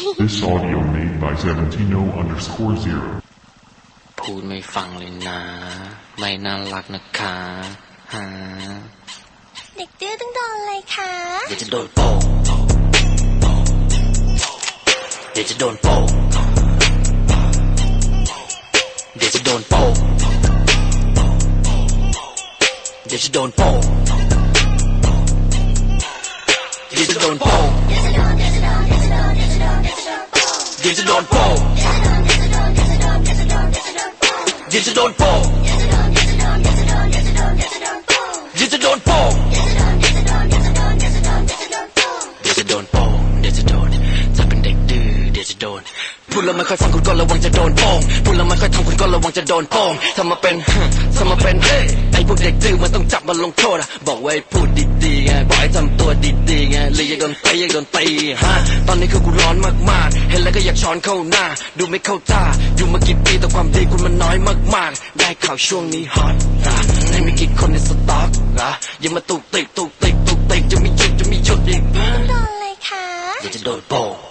This audio made by Seventino underscore zero. พูดไม่ฟังเลยนะ ไม่น่ารักนะคะฮะเด็กดื้อต้องโดนเลยค่ะเดี๋ยวจะโดนโป่งเดี๋ยวจะโดนโป่งเดี๋ยวจะโดนโป่งเดี๋ยวจะโดนโป่งเดี๋ยวจะโดนโป่ง เดี๋ยวจะโดนโป่งเดี๋ยวจะโดนโป่งเดี๋ยวจะโดนโป่งเดี๋ยวจะโดนโป่งเดี๋ยวจะโดนถ้าเป็นเด็กดื้อเดี๋ยวจะโดนพูดแล้วไม่ค่อยฟังคุณก็ระวังจะโดนโป่งพูดแล้วไม่ค่อยทำคุณก็ระวังจะโดนโป่งถ้ามาเป็นถ้ามาเป็นเฮ้ไอ้พวกเด็กดื้อมันต้องจับมาลงโทษอะบอกไว้พูดดีๆไงบอกให้ อยากโดนตีอยากโดนตีฮะตอนนี้คือกูร้อนมากๆ เห็นแล้วก็อยากช้อนเข้าหน้า ดูไม่เข้าตาอยู่มากี่ปีแต่ความดีคุณมันน้อยมากๆ ได้ข่าวช่วงนี้ฮอตนะให้มีกี่คนในสต็อกนะยังมาตุกติกตุกติกตุกติกจะไม่หยุดจะไม่หยุดอีกโดนเลยค่ะจะโดนโป่ง